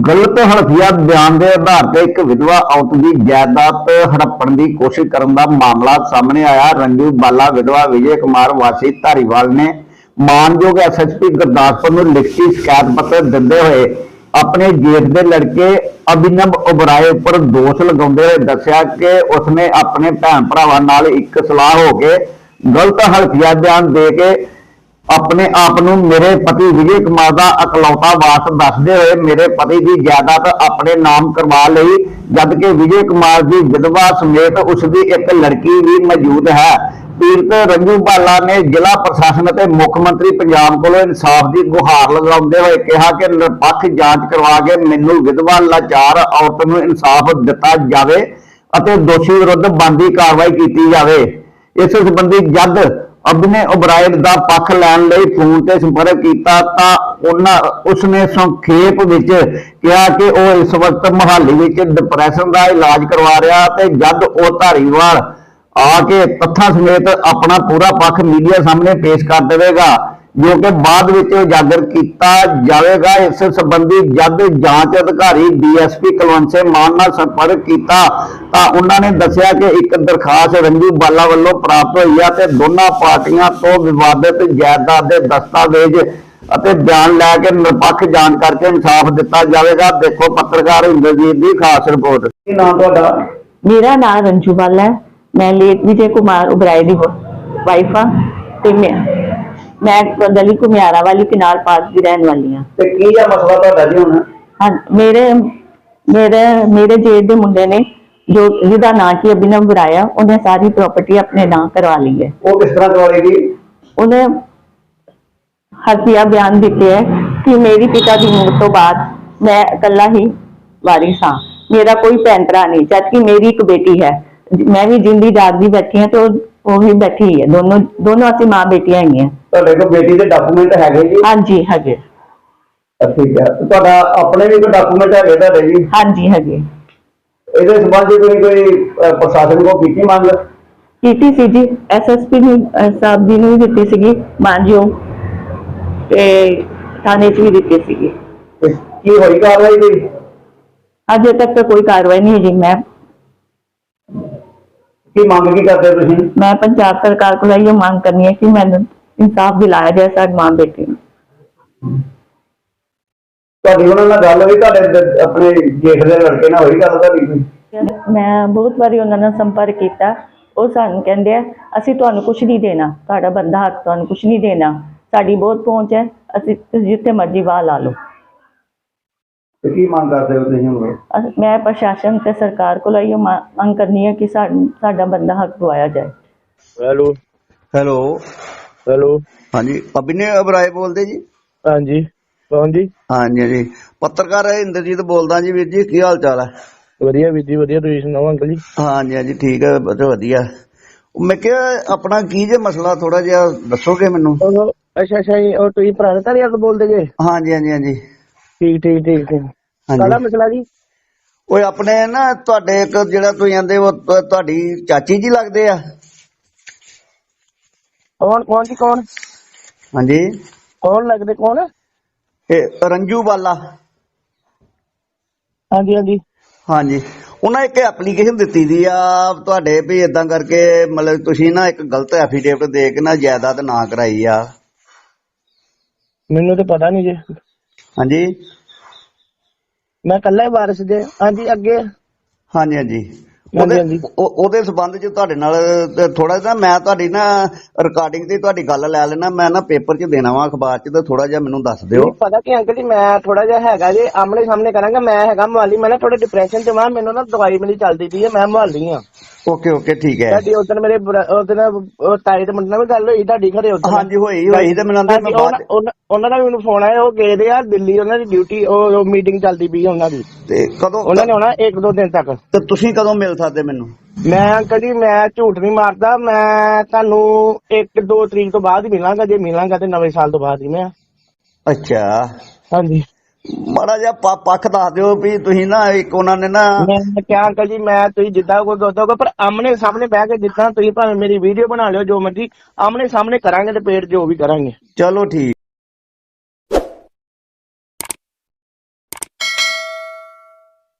ਗਲਤ ਹਲਫੀਆ ਬਿਆਨ ਦੇ ਆਧਾਰ ਤੇ ਇੱਕ ਵਿਧਵਾ ਔਰਤ ਦੀ ਜਾਇਦਾਦ ਹੜੱਪਣ ਦੀ ਕੋਸ਼ਿਸ਼ ਕਰਨ ਦਾ ਮਾਮਲਾ ਸਾਹਮਣੇ ਆਇਆ। ਰੰਜੂ ਬਾਲਾ, ਵਿਧਵਾ ਵਿਜੇ ਕੁਮਾਰ, ਵਾਸੀ ਧਾਰੀਵਾਲ ਨੇ ਮਾਨਯੋਗ ਐਸਐਸਪੀ ਗੁਰਦਾਸਪੁਰ ਨੂੰ ਲਿਖਤੀ ਸ਼ਿਕਾਇਤ ਪੱਤਰ ਦਿੰਦੇ ਹੋਏ ਆਪਣੇ ਜੇਠ ਦੇ ਲੜਕੇ ਅਭਿਨਵ ਉਬਰਾਏ ਉੱਪਰ ਦੋਸ਼ ਲਗਾਉਂਦੇ ਹੋਏ ਦੱਸਿਆ ਕਿ ਉਸਨੇ ਆਪਣੇ ਭੈਣ ਭਰਾਵਾਂ ਨਾਲ ਇੱਕ ਸਲਾਹ ਹੋ ਕੇ ਗਲਤ ਹਲਫੀਆ ਬਿਆਨ ਦੇ ਕੇ ਆਪਣੇ ਆਪ ਨੂੰ ਮੇਰੇ ਪਤੀ ਵਿਜੇ ਕੁਮਾਰ ਦਾ ਇਕਲੌਤਾ ਵਾਰਸ ਦੱਸਦੇ ਹੋਏ ਮੇਰੇ ਪਤੀ ਦੀ ਜਾਇਦਾਦ ਆਪਣੇ ਨਾਮ ਕਰਵਾ ਲਈ, ਜਦਕਿ ਵਿਜੇ ਕੁਮਾਰ ਦੀ ਵਿਧਵਾ ਸਮੇਤ ਉਸ ਦੀ ਇੱਕ ਲੜਕੀ ਵੀ ਮੌਜੂਦ ਹੈ। ਪੀੜਤ ਰੰਜੂ ਬਾਲਾ ਨੇ ਜ਼ਿਲ੍ਹਾ ਪ੍ਰਸ਼ਾਸਨ ਅਤੇ ਮੁੱਖ ਮੰਤਰੀ ਪੰਜਾਬ ਕੋਲੋਂ ਇਨਸਾਫ ਦੀ ਗੁਹਾਰ ਲਗਾਉਂਦੇ ਹੋਏ ਕਿਹਾ ਕਿ ਨਿਰਪੱਖ ਜਾਂਚ ਕਰਵਾ ਕੇ ਮੈਨੂੰ ਵਿਧਵਾ, ਲਾਚਾਰ ਔਰਤ ਨੂੰ ਇਨਸਾਫ ਦਿੱਤਾ ਜਾਵੇ ਅਤੇ ਦੋਸ਼ੀ ਵਿਰੁੱਧ ਬਣਦੀ ਕਾਰਵਾਈ ਕੀਤੀ ਜਾਵੇ। ਇਸ ਸੰਬੰਧੀ ਜਦ ਅਬਨੇ ਉਬਰਾਇਡ ਦਾ ਪੱਖ ਲੈਣ ਲਈ ਫੋਨ ਤੇ ਸੰਪਰਕ ਕੀਤਾ ਤਾਂ ਉਹਨਾਂ, ਉਸਨੇ ਸੰਖੇਪ ਵਿੱਚ ਕਿਹਾ ਕਿ ਉਹ ਇਸ ਵਕਤ ਮੁਹਾਲੀ ਵਿੱਚ ਡਿਪਰੈਸ਼ਨ ਦਾ ਇਲਾਜ ਕਰਵਾ ਰਿਹਾ ਤੇ ਜਦ ਉਹ ਧਾਰੀਵਾਲ ਆ ਕੇ ਤੱਥਾਂ ਸਮੇਤ ਆਪਣਾ ਪੂਰਾ ਪੱਖ ਮੀਡੀਆ ਸਾਹਮਣੇ ਪੇਸ਼ ਕਰ ਦੇਵੇਗਾ। ਜੋ ਕਿ ਬਾਅਦ ਵਿੱਚ ਉਜਾਗਰ ਕੀਤਾ ਜਾਵੇਗਾ। ਇਸ ਸੰਬੰਧੀ ਜਦ ਜਾਂਚ ਅਧਿਕਾਰੀ ਡੀਐਸਪੀ ਕੁਲਵੰਤ ਸਿੰਘ ਮਾਨ ਨਾਲ ਸੰਪਰਕ ਕੀਤਾ ਤਾਂ ਉਹਨਾਂ ਨੇ ਦੱਸਿਆ ਕਿ ਇੱਕ ਦਰਖਾਸਤ ਰੰਜੂ ਬਾਲਾ ਵੱਲੋਂ ਪ੍ਰਾਪਤ ਹੋਈ ਹੈ ਤੇ ਦੋਨਾਂ ਪਾਰਟੀਆਂ ਤੋਂ ਵਿਵਾਦਿਤ ਜਾਇਦਾਦ ਦੇ ਦਸਤਾਵੇਜ਼ ਅਤੇ ਬਿਆਨ ਲੈ ਕੇ ਨਿਰਪੱਖ ਜਾਂਚ ਕਰਕੇ ਇਨਸਾਫ ਦਿੱਤਾ ਜਾਵੇਗਾ। ਦੇਖੋ ਪੱਤਰਕਾਰ ਇੰਦਰਜੀਤ ਦੀ ਖਾਸ ਰਿਪੋਰਟ। ਕੀ ਨਾਮ ਤੁਹਾਡਾ? ਮੇਰਾ ਨਾਮ ਰੰਜੂ ਬਾਲਾ ਹੈ। ਮੈਂ ਲੇਟ ਵਿਜੇ ਕੁਮਾਰ ਉਬਰਾਏ ਦੀ ਵਾਈਫ ਹਾਂ ਤੇ ਮੈਂ ਮੈਂ ਗਲੀ ਕੁਮਿਆਰਾ ਵਾਲੀ ਕਿਨਾਰ ਪਾਸ ਦੀ ਰਹਿਣ ਵਾਲੀ ਹਾਂ। ਤੇ ਕੀ ਹੈ ਮਸਲਾ ਤੁਹਾਡਾ ਜੀ ਹੁਣ? ਹਾਂ ਮੇਰੇ ਮੇਰੇ ਮੇਰੇ ਜੇਠ ਦੇ ਮੁੰਡੇ ਨੇ ਜੋ ਜਿਹਦਾ ਨਾਂ ਕੀ ਅਭਿਨਵ ਬਰਾਇਆ ਉਹਨੇ ਸਾਰੀ ਪ੍ਰਾਪਰਟੀ ਆਪਣੇ ਨਾਂ ਕਰਵਾ ਲਈ ਹੈ। ਉਹ ਕਿਸ ਤਰ੍ਹਾਂ ਕਰਵਾਏਗੀ ਉਹਨੇ ਹਰਫੀਆ ਬਿਆਨ ਦਿੱਤੇ ਹੈ ਕਿ ਮੇਰੀ ਪਿਤਾ ਦੀ ਮੌਤ ਤੋਂ ਬਾਅਦ ਮੈਂ ਇਕੱਲਾ ਹੀ ਵਾਰਿਸ ਹਾਂ ਮੇਰਾ ਕੋਈ ਭੈਣ ਭਰਾ ਨਹੀਂ ਜਦਕਿ ਮੇਰੀ ਇੱਕ ਬੇਟੀ ਹੈ। ਮੈਂ ਵੀ ਜਿੰਦੀ ਜਾਗਦੀ ਬੈਠੀ ਹਾਂ ਤੇ ਉਹ ਉਹ ਵੀ ਬੈਠੀ ਹੈ। ਦੋਨੋਂ ਦੋਨੋਂ ਅਸੀਂ ਮਾਂ ਬੇਟੀਆਂ ਹੈਗੀਆਂ। ਤੁਹਾਡੇ ਕੋਲ ਬੇਟੀ ਦੇ ਡਾਕੂਮੈਂਟ ਹੈਗੇ ਜੀ? ਹਾਂਜੀ ਹੈਗੇ। ਠੀਕ ਹੈ। ਤੇ ਤੁਹਾਡਾ ਆਪਣੇ ਵੀ ਕੋਈ ਡਾਕੂਮੈਂਟ ਹੈਗੇ ਤੁਹਾਡੇ ਜੀ? ਹਾਂਜੀ ਹੈਗੇ। ਇਹਦੇ ਸੰਬੰਧ ਵਿੱਚ ਤੁਸੀਂ ਕੋਈ ਅਹ, ਪ੍ਰਸ਼ਾਸਨ ਕੋਲ ਕੀਤੀ ਮੰਗ? ਕੀਤੀ ਸੀ ਜੀ। ਐਸਐਸਪੀ ਨੂੰ ਅਹ, ਸਾਹਿਬ ਜੀ ਨੂੰ ਵੀ ਦਿੱਤੀ ਸੀਗੀ ਮਾਨਯੋਗ ਤੇ ਥਾਣੇ 'ਚ ਵੀ ਦਿੱਤੀ ਸੀਗੀ। ਤੇ ਕੀ ਹੋਈ ਕਾਰਵਾਈ ਦੀ? ਅਜੇ ਤੱਕ ਤਾਂ ਕੋਈ ਕਾਰਵਾਈ ਨਹੀਂ ਹੋਈ ਮੈਂ ਕੀ ਮੰਗ ਕੀ ਕਰਦੇ ਹੋ ਤੁਸੀਂ? ਮੈਂ ਪੰਜਾਬ ਸਰਕਾਰ ਕੋਲ ਇਹ ਮੰਗ ਕਰਨੀ ਹੈ ਕਿ ਮੈਨੂੰ ਇਨਸਾਫ ਦਿਲਾਇਆ ਜਾਏ ਸਾਡੀ ਮਾਂ ਬੇਟੀ ਨੂੰ। ਤੁਹਾਡੀ ਉਹਨਾਂ ਨਾਲ ਗੱਲ ਹੋਈ ਤੁਹਾਡੇ ਦ- ਆਪਣੇ ਜੇਠ ਦੇ ਲੜਕੇ ਨਾਲ ਹੋਈ ਗੱਲ ਤੁਹਾਡੀ ਕੋਈ? ਮੈਂ ਬਹੁਤ ਵਾਰੀ ਉਹਨਾਂ ਨਾਲ ਸੰਪਰਕ ਕੀਤਾ। ਉਹ ਸਾਨੂੰ ਕਹਿੰਦੇ ਆ ਅਸੀਂ ਤੁਹਾਨੂੰ ਕੁਝ ਨਹੀਂ ਦੇਣਾ। ਤੁਹਾਡਾ ਬੰਦਾ ਹੱਕ ਤੁਹਾਨੂੰ ਕੁਝ ਨਹੀਂ ਦੇਣਾ। ਸਾਡੀ ਬਹੁਤ ਪਹੁੰਚ ਹੈ। ਅਸੀਂ ਤੁਸੀਂ ਜਿੱਥੇ ਮਰਜ਼ੀ ਵਾਹ ਲਾ ਲਓ। ਤੇ ਕੀ ਮੰਗ ਕਰਦੇ ਹੋ ਤੁਸੀਂ ਹੁਣ? ਅਸ- ਮੈਂ ਪ੍ਰਸ਼ਾਸਨ ਤੇ ਸਰਕਾਰ ਕੋਲ ਇਹ ਮੰਗ ਕਰਨੀ ਹੈ ਕਿ ਸਾਡਾ ਬੰਦਾ ਹੱਕ ਦਵਾਇਆ ਜਾਏ। ਹੈਲੋ। ਹੈਲੋ। ਹੈਲੋ। ਹਾਂਜੀ ਅਭਿਨੇ ਅਬਰਾਏ ਬੋਲਦੇ ਜੀ? ਹਾਂਜੀ ਕੌਣ ਜੀ? ਹਾਂਜੀ ਜੀ ਪੱਤਰਕਾਰ ਇੰਦਰਜੀਤ ਬੋਲਦਾ ਜੀ ਵੀਰ ਜੀ ਕੀ ਹਾਲ ਚਾਲ ਹੈ ਵਧੀਆ ਵੀਰ ਜੀ ਵਧੀਆ। ਤੁਸੀਂ ਸੁਣਾਓ ਅੰਕਲ ਜੀ? ਹਾਂਜੀ ਹਾਂਜੀ ਠੀਕ ਹੈ ਬਹੁਤ ਵਧੀਆ। ਮੈਂ ਕਿਹਾ ਆਪਣਾ ਕੀ ਜੇ ਮਸਲਾ ਥੋੜਾ ਜਿਹਾ ਦੱਸੋਗੇ ਮੈਨੂੰ? ਉਹ ਅੱਛਾ ਅੱਛਾ ਜੀ ਉਹ ਤੁਸੀਂ ਪੁਰਾਣੇ ਧਾਰੀਵਾਲ ਤੋਂ ਬੋਲਦੇ ਜੇ? ਹਾਂਜੀ ਹਾਂਜੀ ਹਾਂਜੀ। ਠੀਕ ਠੀਕ ਠੀਕ ਠੀਕ। ਮਸਲਾ ਜੀ? ਓਏ ਆਪਣੇ ਨਾ ਤੁਹਾਡੇ ਇੱਕ ਜਿਹੜਾ ਤੁਸੀਂ ਕਹਿੰਦੇ ਉਹ ਤੁ- ਤੁਹਾਡੀ ਚਾਚੀ ਜੀ ਲੱਗਦੇ ਆ। ਕੌਣ ਕੌਣ ਜੀ ਕੌਣ? ਹਾਂਜੀ। ਕੌਣ ਲੱਗਦੇ ਕੌਣ? ਇਹ ਰੰਜੂ ਵਾਲਾ ਹਾਂਜੀ ਹਾਂਜੀ। ਹਾਂਜੀ। ਉਹਨਾਂ ਇੱਕ ਐਪਲੀਕੇਸ਼ਨ ਦਿੱਤੀ ਦੀ ਆ ਤੁਹਾਡੇ ਵੀ ਇਦਾਂ ਕਰਕੇ ਮਤਲਬ ਤੁਸੀਂ ਨਾ ਇੱਕ ਗਲਤ ਐਫੀਡੇਵਿਟ ਦੇ ਕੇ ਨਾ ਜਾਇਦਾਦ ਨਾ ਕਰਾਈ ਆ। ਮੈਨੂੰ ਤਾਂ ਪਤਾ ਨਹੀਂ ਜੀ। ਹਾਂਜੀ? ਮੈਂ ਕੱਲਾ ਹੀ ਵਾਰਿਸ ਜੇ ਹਾਂਜੀ ਅੱਗੇ? ਹਾਂਜੀ ਹਾਂਜੀ। ਉਹਦੇ ਹਾਂਜੀ। ਉਹ- ਉਹਦੇ ਸਬੰਧ ਚ ਤੁਹਾਡੇ ਨਾਲ ਥੋੜਾ ਜਿਹਾ ਮੈਂ ਤੁਹਾਡੀ ਨਾ ਰਿਕਾਰਡਿੰਗ ਤੇ ਤੁਹਾਡੀ ਗੱਲ ਲੈ ਲੈਣਾ ਮੈਂ ਨਾ ਪੇਪਰ ਚ ਦੇਣਾ ਵਾ ਅਖਬਾਰ ਚ ਤੇ ਥੋੜਾ ਜਿਹਾ ਮੈਨੂੰ ਦੱਸ ਦਿਓ। ਨਹੀਂ ਪਤਾ ਕਿ ਅੰਕਲ ਜੀ ਮੈਂ ਥੋੜਾ ਜਿਹਾ ਹੈਗਾ ਜੀ ਆਮਣੇ ਸਾਹਮਣੇ ਕਰਾਂਗਾ। ਮੈਂ ਹੈਗਾ ਮੁਹਾਲੀ ਮੈਂ ਨਾ ਥੋੜਾ ਡਿਪਰੈਸ਼ਨ ਚ ਵਾਂ। ਮੈਨੂੰ ਨਾ ਦਵਾਈ ਮੇਰੀ ਚੱਲਦੀ ਪਈ ਹੈ ਮੈਂ ਮੁਹਾਲੀ ਆ। ਓਕੇ ਓਕੇ ਠੀਕ ਹੈ। ਤੁਹਾਡੀ ਉਦੋਂ ਮੇਰੇ ਉਦੋਂ ਉਹ ਤਾਈ ਦੇ ਮੁੰਡੇ ਨਾਲ ਵੀ ਗੱਲ ਹੋਈ ਤੁਹਾਡੀ ਘਰੇ ਉਦੋਂ ਹਾਂਜੀ ਹੋਈ ਹੋਈ ਤੇ ਮੈਨੂੰ ਆਂਦੇ ਮੈਂ ਬਾਅਦ ਉਹਨਾਂ- ਦਾ ਵੀ ਮੈਨੂੰ ਫੋਨ ਆਇਆ ਉਹ ਗਏ ਦੇ ਆ ਦਿੱਲੀ ਉਹਨਾਂ ਦੀ ਡਿਊਟੀ ਉਹ ਮੀਟਿੰਗ ਚੱਲਦੀ ਪਈ ਉਹਨਾਂ ਦੀ। ਤੇ ਕਦੋਂ ਉਹਨਾਂ ਨੇ ਆਉਣਾ ਇੱਕ ਦੋ ਦਿਨ ਤੱਕ। ਤੇ ਤੁਸੀਂ ਕਦੋਂ ਮਿਲ ਸਕਦੇ ਮੈਨੂੰ? ਮੈਂ ਅੰਕਲ ਜੀ ਮੈਂ ਝੂਠ ਨਹੀਂ ਮਾਰਦਾ ਮੈਂ ਤੁਹਾਨੂੰ ਇੱਕ ਦੋ ਤਰੀਕ ਤੋਂ ਬਾਅਦ ਹੀ ਮਿਲਾਂਗਾ ਜੇ ਮਿਲਾਂਗਾ ਤੇ ਨਵੇਂ ਸਾਲ ਤੋਂ ਬਾਅਦ ਹੀ ਮੈਂ। ਅੱਛਾ। ਹਾਂਜੀ। ਮਾੜਾ ਜਿਹਾ ਪ- ਪੱਖ ਦੱਸ ਦਿਓ ਵੀ ਤੁਸੀਂ ਨਾ ਇੱਕ ਉਹਨਾਂ ਨੇ ਨਾ ਮੈਂ ਕਿਹਾ ਅੰਕਲ ਜੀ ਮੈਂ ਤੁਸੀਂ ਜਿੱਦਾਂ ਕੋ ਦੋਦੋਗੇ ਪਰ ਆਮਣੇ ਸਾਹਮਣੇ ਬਹਿ ਕੇ ਜਿੱਦਾਂ ਤੁਸੀਂ ਭਾਵੇਂ ਮੇਰੀ ਵੀਡੀਓ ਬਣਾ ਲਿਓ ਜੋ ਮਰਜ਼ੀ ਆਮਣੇ ਸਾਹਮਣੇ ਕਰਾਂਗੇ ਤੇ ਪੇਟ ਜੋ ਵੀ ਕਰਾਂਗੇ। ਚਲੋ ਠੀਕ।